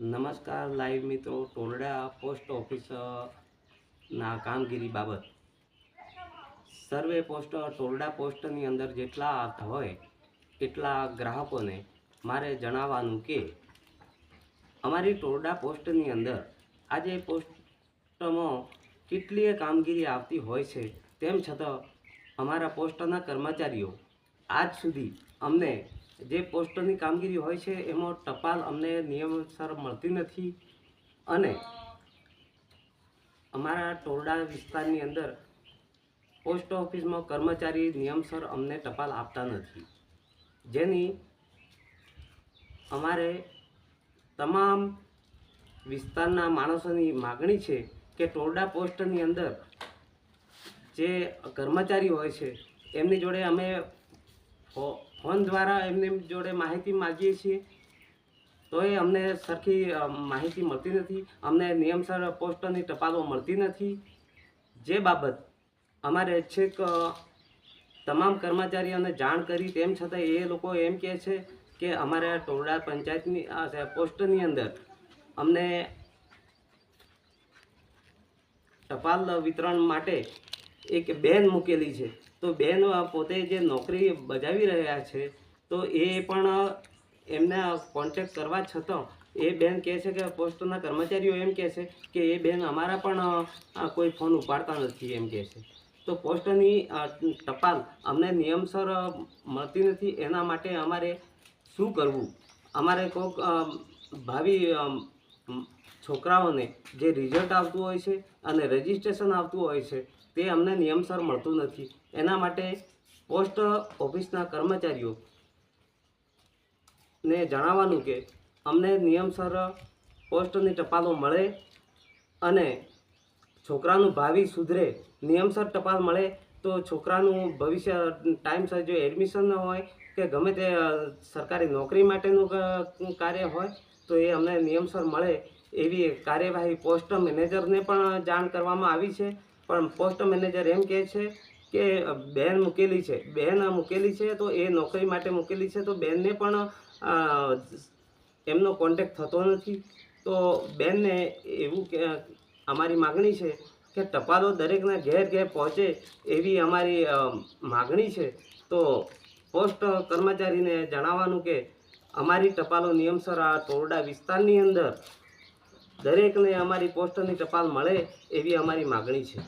નમસ્કાર લાઈવ મિત્રો ટોરડા પોસ્ટ ઓફિસના કામગીરી બાબત. સર્વે પોસ્ટ ટોરડા પોસ્ટની અંદર જેટલા આવતા હોય, એટલા ગ્રાહકોને મારે જણાવવાનું કે, અમારી ટોરડા પોસ્ટની અંદર આજે પોસ્ટમાં કેટલીય કામગીરી આવતી હોય છે, તેમ છતાં અમારા પોસ્ટના કર્મચારીઓ આજ સુધી અમને જે પોસ્ટની કામગીરી હોય છે, એમાં ટપાલ અમને નિયમસર મળતી નથી અને અમારા ટોરડા વિસ્તારની અંદર પોસ્ટ ઓફિસમાં કર્મચારી નિયમસર અમને ટપાલ આપતા નથી. જેની અમારે તમામ વિસ્તારના માણસોની માગણી છે કે ટોરડા પોસ્ટની અંદર જે કર્મચારી હોય છે, એમની જોડે અમે ફોન દ્વારા એમની જોડે માહિતી માગીએ છીએ. તો એ અમને સરખી માહિતી મળતી નથી. અમને નિયમસર પોસ્ટની ટપાલો મળતી નથી. જે બાબત અમારે છેક તમામ કર્મચારીઓને જાણ કરી, તેમ છતાં એ લોકો એમ કહે છે કે અમારા ટોરડા પંચાયતની પોસ્ટની અંદર અમને ટપાલ વિતરણ માટે એક બેન મૂકેલી છે. તો બેન પોતે જે નોકરી બજાવી રહ્યા છે, તો એ પણ એમને કોન્ટેક્ટ કરવા છતાં એ બેન કહે છે કે, પોસ્ટના કર્મચારીઓ એમ કહે છે કે, એ બેન અમારા પણ કોઈ ફોન ઉપાડતા નથી, એમ કહે છે. તો પોસ્ટની ટપાલ અમને નિયમસર મળતી નથી, એના માટે અમારે શું કરવું? અમારે કોઈક ભાવિ છોકરાઓને જે રિઝલ્ટ આવતું હોય છે અને રજિસ્ટ્રેશન આવતું હોય છે, તે અમને નિયમસર મળતું નથી. એના માટે પોસ્ટ ઓફિસના કર્મચારીઓ ને જણાવવાનું કે અમને નિયમસર પોસ્ટની ટપાલો મળે અને છોકરાનું ભાવિ સુધરે નિયમસર ટપાલ મળે તો છોકરાનું ભવિષ્ય ટાઈમસર જો એડમિશન હોય કે ગમે તે સરકારી નોકરી માટેનું કાર્ય હોય તો એ અમને નિયમસર મળે એવી કાર્યવાહી પોસ્ટ મેનેજરને પણ જાણ કરવામાં આવી છે. પણ પોસ્ટ મેનેજર એમ કહે છે કે બેન મૂકેલી છે. બેન મૂકેલી છે તો એ નોકરી માટે મૂકેલી છે તો બેનને પણ એમનો કોન્ટેક્ટ થતો નથી. તો બેનને એવું કે, અમારી માગણી છે કે ટપાલો દરેકના ઘેર ઘેર પહોંચે એવી અમારી માગણી છે. તો પોસ્ટ કર્મચારીને જણાવવાનું કે અમારી ટપાલો નિયમસર આ ટોરડા વિસ્તારની અંદર દરેકને અમારી પોસ્ટની ટપાલ મળે એવી અમારી માગણી છે.